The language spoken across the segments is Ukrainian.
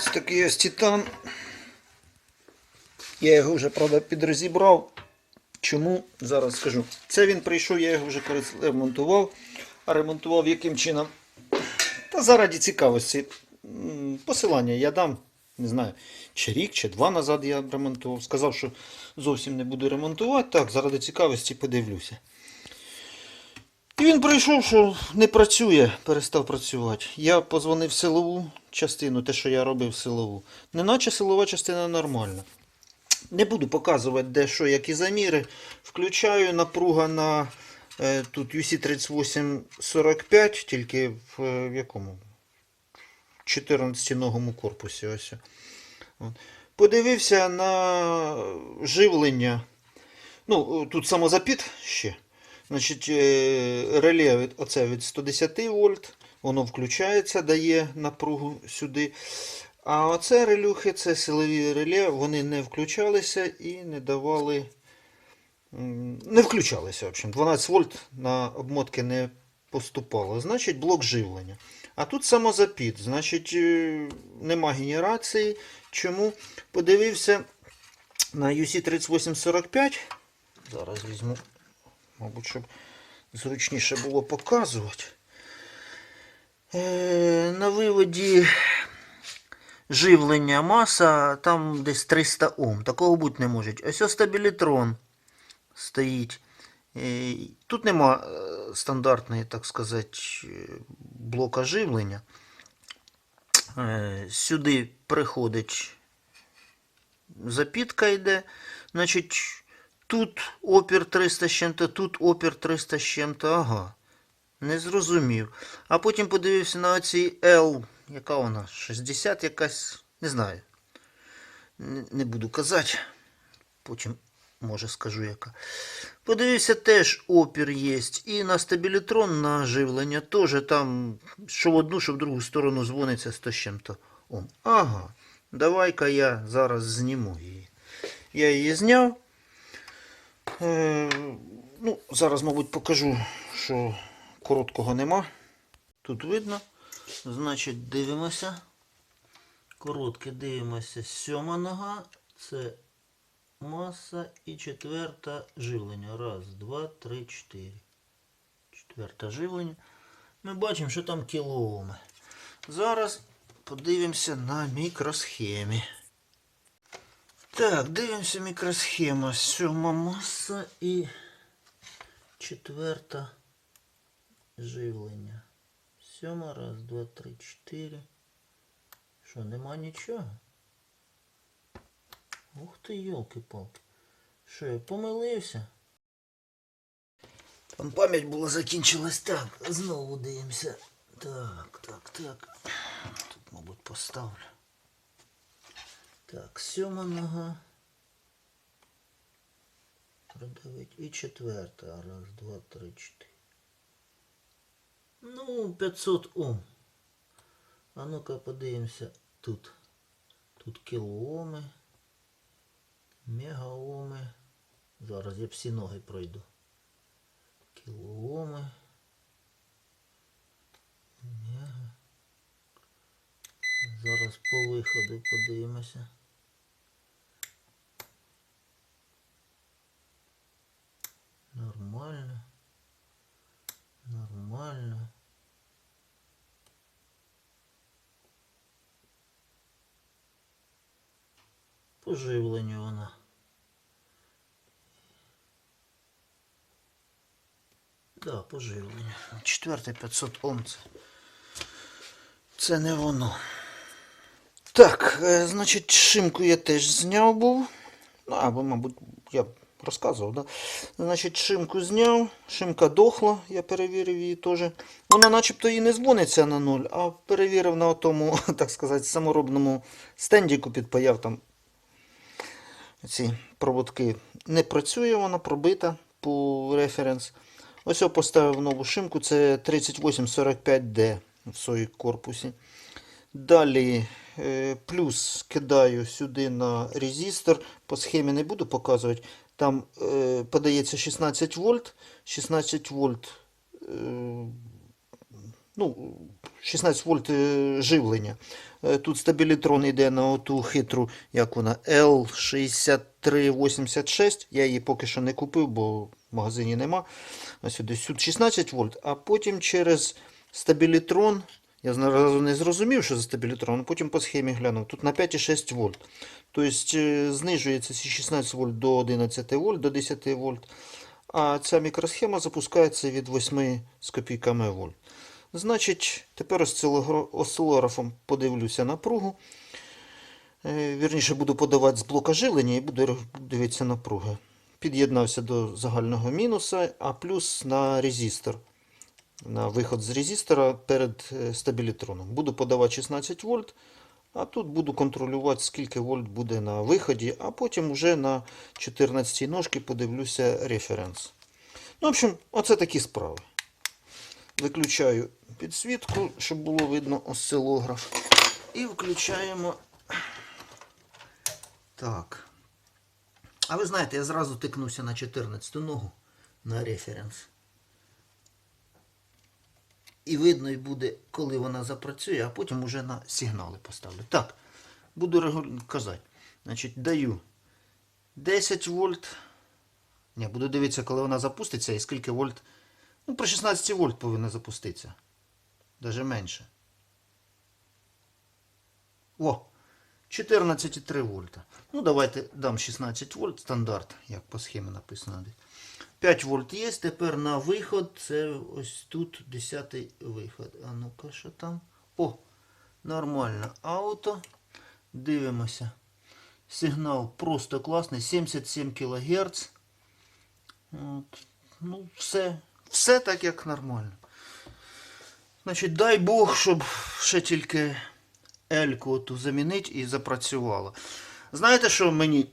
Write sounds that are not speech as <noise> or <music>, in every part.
Ось такий ось титан. Я його вже, правда, підрозібрав. Чому? Зараз скажу. Це він прийшов, я його вже ремонтував. А ремонтував яким чином? Та заради цікавості. Посилання я дам, не знаю, чи рік, чи два назад я ремонтував. Сказав, що зовсім не буду ремонтувати. Так, заради цікавості подивлюся. І він прийшов, що не працює, перестав працювати. Я позвонив в силову частину, те, що я робив силову. Неначе силова частина нормальна. Не буду показувати, де що, які заміри. Включаю напруга на е, тут UC3845, тільки в, е, в якому? В 14-ногому корпусі. Ось. От. Подивився на живлення. Ну, тут самозапіт ще. Значить, е, реле від, оце від 110 вольт, воно включається, дає напругу сюди. А оце релюхи, це силові реле, вони не включалися і не давали. Не включалися, в общем. 12 вольт на обмотки не поступало. Значить, блок живлення. А тут самозапіт, значить, е, нема генерації. Чому? Подивився на UC3845. Зараз візьму, мабуть, щоб зручніше було показувати. Е, на виводі живлення маса там десь 300 Ом. Такого бути не може. Ось ось стабілітрон стоїть. Е, Тут нема е, стандартної, так сказати, блока живлення. Е, Сюди приходить запітка йде. Значить, тут опір 300 з чим-то, тут опір 300 з чим-то. Ага. Не зрозумів. А потім подивився на оці L, яка вона? 60 якась, не знаю. Не, буду казати. Потім, може, скажу яка. Подивився, теж опір є. І на стабілітрон на живлення теж там, що в одну, що в другу сторону дзвониться 100 з чим-то. Ага. Давай-ка я зараз зніму її. Я її зняв. Е, ну, зараз, мабуть, покажу, що короткого нема. Тут видно. Значить, дивимося. Коротке дивимося. Сьома нога. Це маса і четверта живлення. Раз, два, три, чотири. Четверте живлення. Ми бачимо, що там кілооми. Зараз подивимося на мікросхемі. Так, дивимося мікросхема. Сьома маса і четверта живлення. Сьома, раз, два, три, чотири. Що, нема нічого? Ух ти, йолки-палки. Що, я помилився? Там пам'ять була закінчилась так. Знову дивимося. Так, так, так. Тут, мабуть, поставлю. Так, сьома нога. Продавить. І четверта. Раз, два, три, чотири. Ну, 500 Ом. А ну-ка подивимося тут. Тут кілооми. Мегаоми. Зараз я всі ноги пройду. Кілооми. Мега. Зараз по виходу подивимося. Нормально. Нормально. По живленню вона. Да, по живленню. Четвертий 500 Ом це. Це не воно. Так, е, значить, шимку я теж зняв був. Ну, або, мабуть, я розказував, да? Значить, шимку зняв, шимка дохла, я перевірив її теж. Вона начебто і не дзвониться на нуль, а перевірив на тому, <laughs> так сказати, саморобному стендіку підпаяв там ці проводки. Не працює вона, пробита по референс. Ось я поставив нову шимку, це 3845D в своїй корпусі. Далі е, плюс кидаю сюди на резистор. По схемі не буду показувати. Там е, подається 16 вольт. 16 вольт. Е, ну, 16 вольт е, живлення. Е, Тут стабілітрон йде на оту хитру, як вона, L6386. Я її поки що не купив, бо в магазині нема. Ось сюди 16 вольт, а потім через стабілітрон. Я зразу не зрозумів, що за стабілітрон, а потім по схемі глянув. Тут на 5,6 вольт. Тобто е, знижується ці 16 вольт до 11 вольт, до 10 вольт. А ця мікросхема запускається від 8 з копійками вольт. Значить, тепер осцилографом подивлюся напругу. Е, Вірніше буду подавати з блока жилення і буду дивитися напруги. Під'єднався до загального мінуса, а плюс на резистор. На виход з резистора перед е, стабілітроном. Буду подавати 16 вольт, а тут буду контролювати, скільки вольт буде на виході, а потім вже на 14 ножки подивлюся референс. Ну, в общем, оце такі справи. Виключаю підсвітку, щоб було видно осцилограф. І включаємо. Так. А ви знаєте, я зразу тикнуся на 14 ногу на референс. І видно і буде, коли вона запрацює, а потім уже на сигнали поставлю. Так, буду регулярно казати. Значить, даю 10 вольт. Ні, буду дивитися, коли вона запуститься і скільки вольт. Ну, при 16 вольт повинна запуститися. Даже менше. О! 14,3 вольта. Ну, давайте дам 16 вольт стандарт, як по схемі написано. 5 вольт є. Тепер на виход. Це ось тут 10 виход. А ну-ка, що там? О! Нормально. Ауто. Дивимося. Сигнал просто класний. 77 кГц. Ну, все. Все так, як нормально. Значить, дай Бог, щоб ще тільки Ельку оту замінити і запрацювало. Знаєте, що мені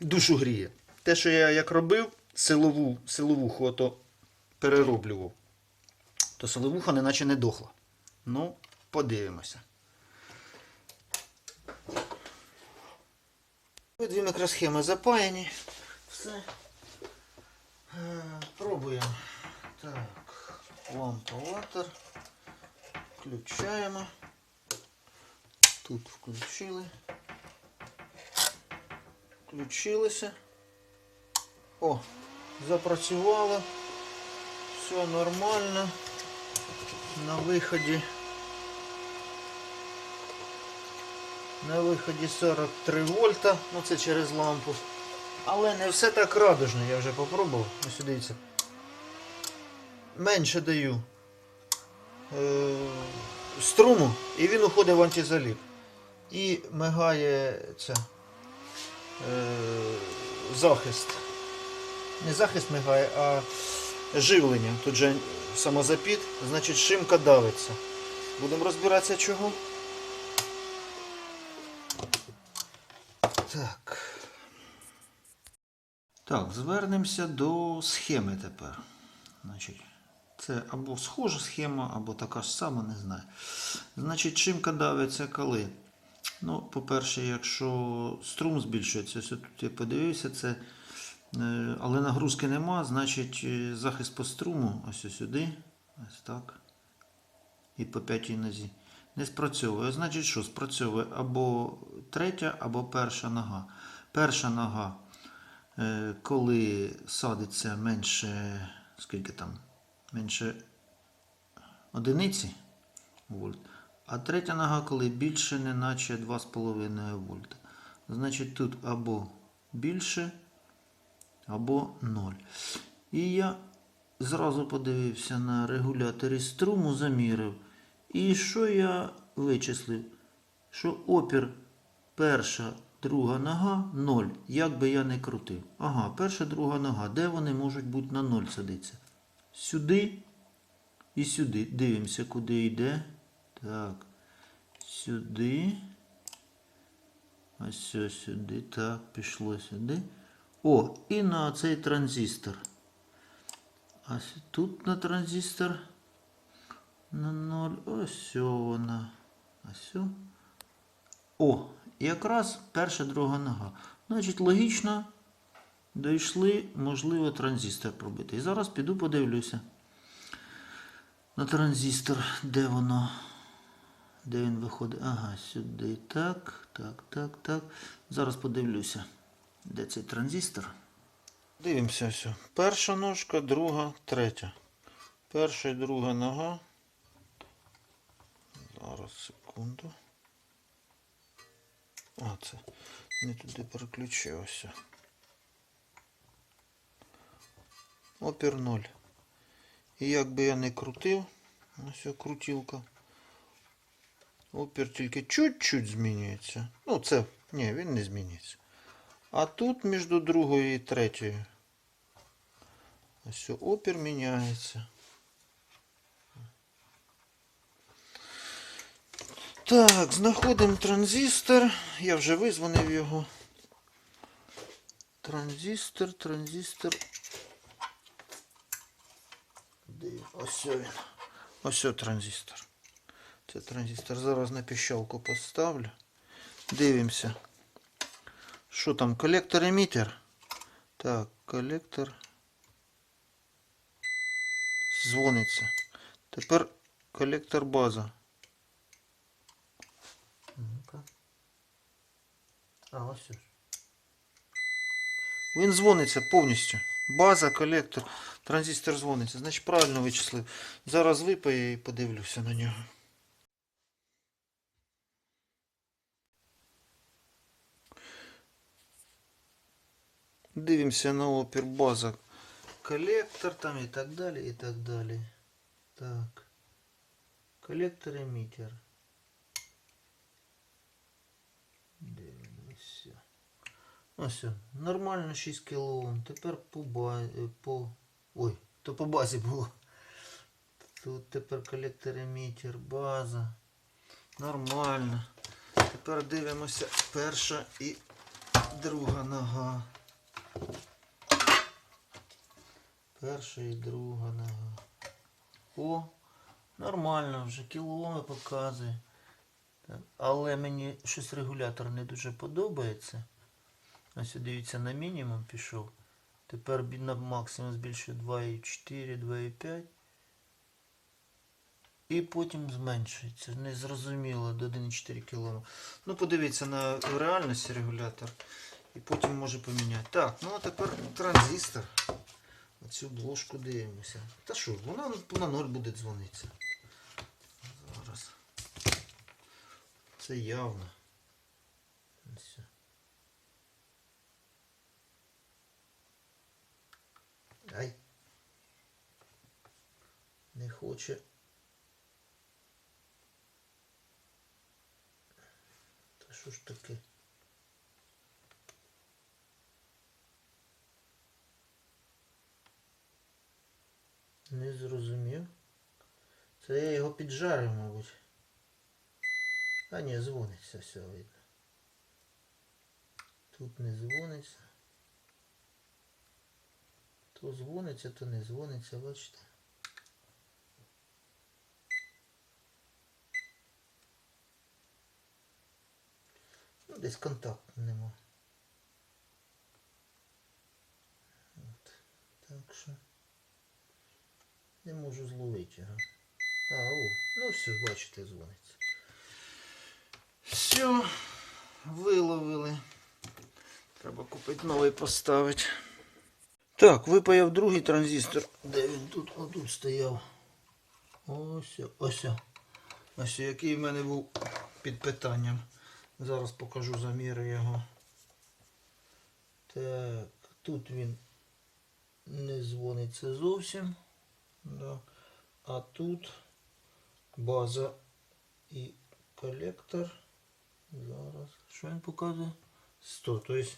душу гріє? Те, що я як робив, силову, силовуху ото перероблював, то силовуха неначе не дохла. Ну, подивимося. Дві мікросхеми запаяні. Все. Е, Пробуємо. Так, лампа ватер. Включаємо. Тут включили. Включилося. О, запрацювало. Все нормально. На виході. На виході 43 вольта. Ну це через лампу. Але не все так радужно, я вже попробував. Ось дивіться. Менше даю е, струму, і він уходить в антизаліп. І мигає це, е, захист. Не захист мигає, а живлення. Тут же самозапіт, значить шимка давиться. Будемо розбиратися чого. Так. Так, звернемося до схеми тепер. Значить, це або схожа схема, або така ж сама, не знаю. Значить, шимка давиться коли? Ну, по-перше, якщо струм збільшується, ось тут я подивився, це, але нагрузки нема, значить е, захист по струму, ось сюди, ось так. І по п'ятій нозі. Не спрацьовує. Значить, що спрацьовує або третя, або перша нога. Перша нога, е, коли садиться менше, скільки там, менше одиниці вольт. А третя нога, коли більше, неначе 2,5 вольта. Значить, тут або більше, або 0. І я зразу подивився на регуляторі струму, замірив. І що я вичислив? Що опір перша, друга нога 0. Як би я не крутив. Ага, перша, друга нога. Де вони можуть бути на 0 садитися? Сюди і сюди. Дивимося, куди йде. Так. Сюди. Ось сюди. Так, пішло сюди. О, і на цей транзистор. А тут на транзистор на 0. Ось вона. Ось. о. О, якраз перша друга нога. Значить, логічно дійшли, можливо, транзистор пробити. І зараз піду подивлюся. На транзистор, де воно? Де він виходить? Ага, сюди. Так, так, так, так. Зараз подивлюся, де цей транзистор. Дивимося все. Перша ножка, друга, третя. Перша і друга нога. Зараз секунду. А, це не туди переключився. Опір 0. І як би я не крутив, ось крутілка. Опір тільки чуть-чуть змінюється. Ну, це, ні, він не змінюється. А тут між другою і третьою. Ось опір міняється. Так, знаходимо транзистор. Я вже визвонив його. Транзистор, транзистор. Де? Ось він. Ось транзистор. Це транзистор. Зараз на піщалку поставлю. Дивимося. Що там? Колектор емітер? Так, колектор. Дзвониться. Тепер колектор база. А, ось. Він дзвониться повністю. База, колектор, транзистор дзвониться. Значить правильно вичислив. Зараз випаю і подивлюся на нього. Дивимося на опір база. Колектор там і так далі, і так далі. Так. Колектор емітер. Дивимося. Ось, нормально 6 кОм. Тепер по базі, по... Ой, то по базі було. Тут тепер колектор емітер, база. Нормально. Тепер дивимося перша і друга нога. Перша і друга нога. О, нормально вже кіломи показує. Але мені щось регулятор не дуже подобається. Ось дивіться, на мінімум пішов. Тепер на максимум збільшую 2,4, 2,5. І потім зменшується. Незрозуміло до 1,4 км. Ну, подивіться на реальності регулятор. І потім може поміняти. Так, ну а тепер транзистор. Оцю блошку дивимося. Та що, вона на ноль буде дзвонитися. Зараз. Це явно. Ай. Не хоче. Та що ж таке? Не зрозумів. Це я його піджарив, мабуть. А ні, дзвониться, все видно. Тут не дзвониться. То дзвониться, то не дзвониться, бачите. Ну, десь контакту нема. От. Так що. Не можу зловити його. А, о, ну все, бачите, дзвониться. Все, виловили. Треба купити новий поставити. Так, випаяв другий транзистор. Де він тут? Отут стояв. Ось, ось. Ось який в мене був під питанням. Зараз покажу заміри його. Так, тут він не дзвониться зовсім. Да. А тут база і колектор. Зараз. Що він показує? 100. Тобто,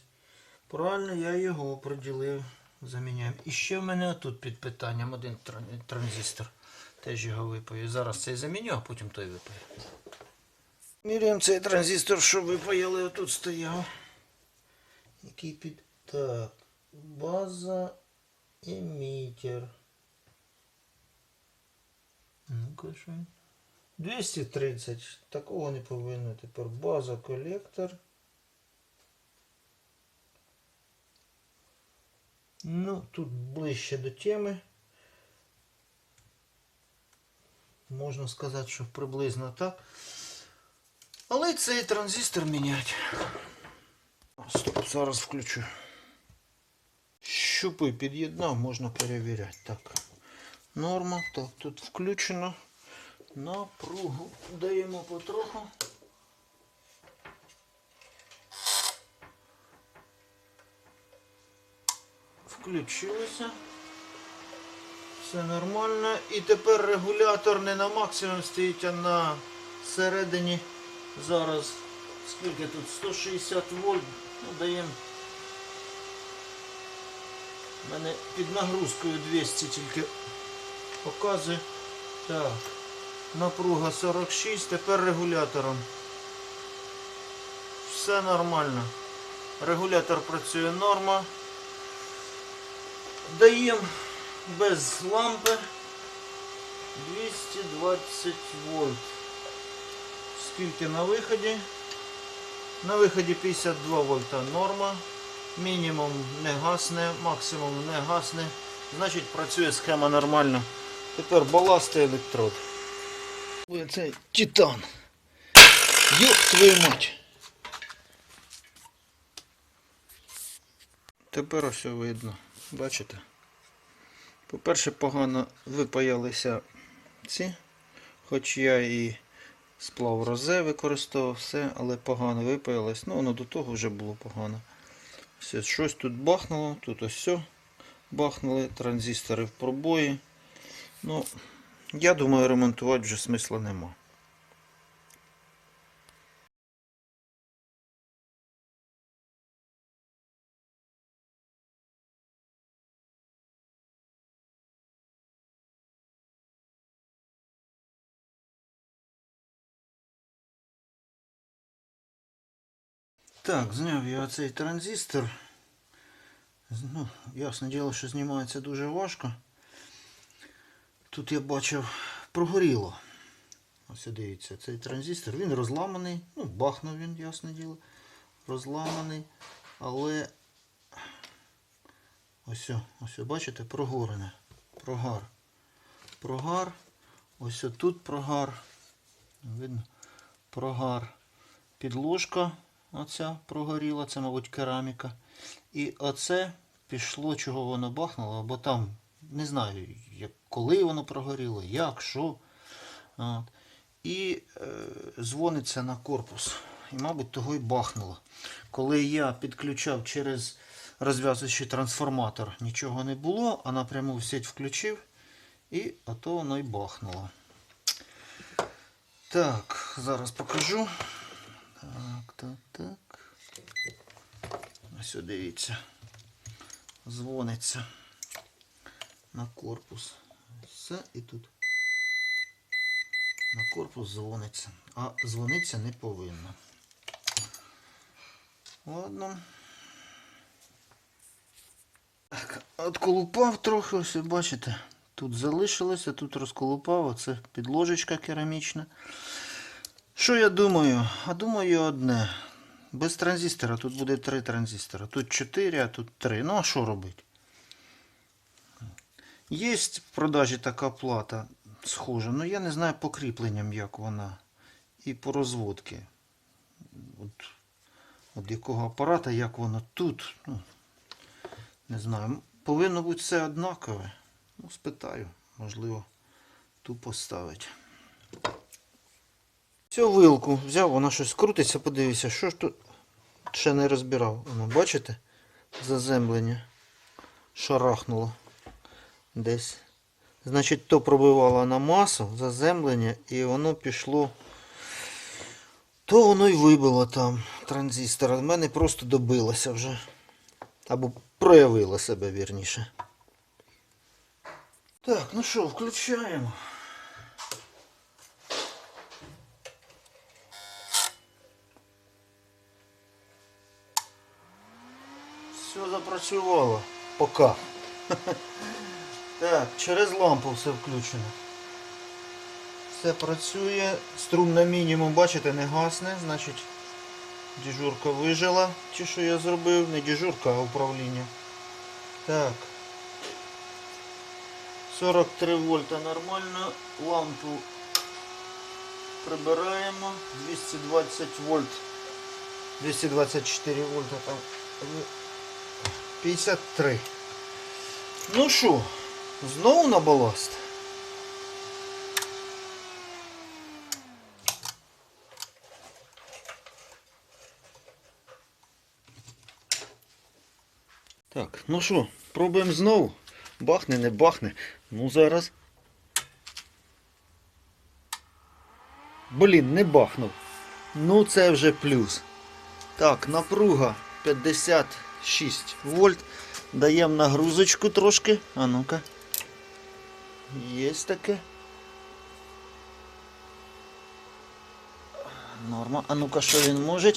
правильно я його оприділив. Заміняємо. І ще в мене тут під питанням один транзистор. Теж його випаю. Зараз цей заміню, а потім той випаю. Міряємо цей транзистор, що випаяли, отут стояв. Який під. Так. База емітер. Ну-ка, що? він? 230. Такого не повинно. Тепер база колектор. Ну, тут ближче до теми. можна сказати, що приблизно так. Але цей транзистор міняти. Стоп, зараз включу. Щупи під'єднав, можна перевіряти. Так. Норма. Так, тут включено. Напругу даємо потроху. Включилося. Все нормально. І тепер регулятор не на максимум стоїть, а на середині. Зараз скільки тут? 160 вольт. Ну, даємо. У мене під нагрузкою 200 тільки показує. Так. Напруга 46, тепер регулятором. Все нормально. Регулятор працює норма. Даємо без лампи 220 вольт. Скільки на виході? На виході 52 вольта норма. Мінімум не гасне, максимум не гасне. Значить працює схема нормально. Тепер баласт і електрод. Це титан. Йоп твою мать. Тепер все видно. Бачите? По-перше, погано випаялися ці, хоч я і сплав розе використовував все, але погано випаялось. Ну, воно до того вже було погано. Все, щось тут бахнуло, тут ось все бахнули, транзистори в пробої. Ну, я думаю, ремонтувати вже смисла нема. Так, зняв я оцей транзистор. Ну, ясне діло, що знімається дуже важко. Тут я бачив, прогоріло. Ось дивіться, цей транзистор, він розламаний, ну, бахнув він, ясне діло. Розламаний, але ось, ось, бачите, прогорене. Прогар. Прогар. Ось тут прогар. Видно? Прогар. Підложка оця прогоріла, це, мабуть, кераміка. І оце пішло, чого воно бахнуло, бо там не знаю, як, коли воно прогоріло, як, що. От. І е, дзвониться на корпус. І, мабуть, того й бахнуло. Коли я підключав через розв'язуючий трансформатор, нічого не було, а напряму в сеть включив, і ото воно й бахнуло. Так, зараз покажу. Так, так, так. Ось дивіться. Дзвониться на корпус. Все і тут. На корпус дзвониться. А дзвониться не повинно. Ладно. Так, отколупав трохи, ось бачите. Тут залишилося, тут розколупав, оце підложечка керамічна. Що я думаю? А думаю одне. Без транзистора тут буде три транзистора. Тут 4, а тут 3. Ну а що робити? Є в продажі така плата схожа, але я не знаю по кріпленням, як вона. І по розводці. От, от якого апарата, як воно тут. Ну, не знаю. Повинно бути все однакове. Ну, спитаю, можливо, ту поставить. Цю вилку взяв, вона щось крутиться, подивіться, що ж тут ще не розбирав. Воно, бачите? Заземлення. Шарахнуло десь. Значить, то пробивало на масу, заземлення, і воно пішло. То воно й вибило там транзистор. В мене просто добилося вже. Або проявило себе вірніше. Так, ну що, включаємо. Все запрацювало. Пока. <laughs> Так, через лампу все включено. Все працює. Струм на мінімум, бачите, не гасне, значить дежурка вижила. Чи що я зробив? Не дежурка, а управління. Так. 43 вольта нормально. Лампу прибираємо 220 вольт. 224 вольта там. ну, 53. Ну що, знову на баласт? Так, ну що, пробуємо знову. Бахне, не бахне. Ну зараз. Блін, не бахнув. Ну це вже плюс. Так, напруга 56 вольт. Даємо нагрузочку трошки. А ну-ка. Є таке. Норма. А ну-ка, що він може?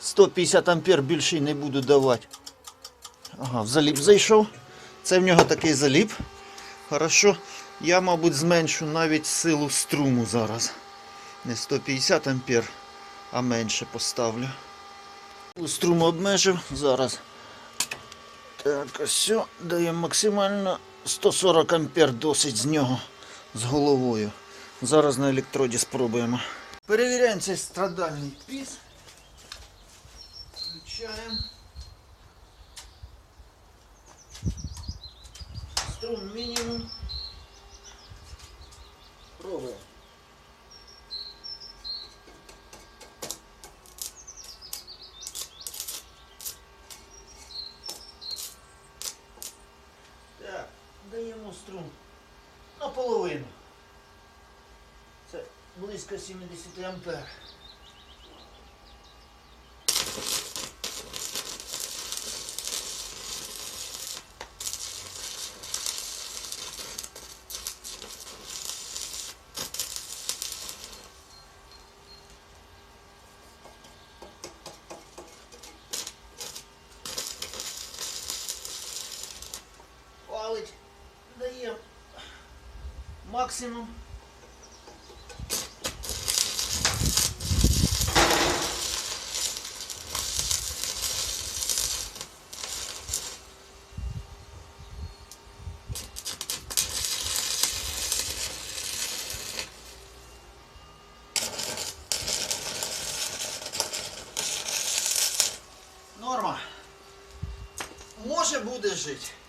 150 ампер більше не буду давати. Ага, в заліп зайшов. Це в нього такий заліп. Хорошо. Я, мабуть, зменшу навіть силу струму зараз. Не 150 ампер, а менше поставлю. Струму обмежив зараз. Так, ось, даємо максимально 140 ампер досить з нього з головою. Зараз на електроді спробуємо. Перевіряємо цей страдальний піс. Включаємо. Струм мінімум. Пробуємо. Так, даємо струм наполовину. Це близько 70 ампер. Палить. Даємо максимум. Жити.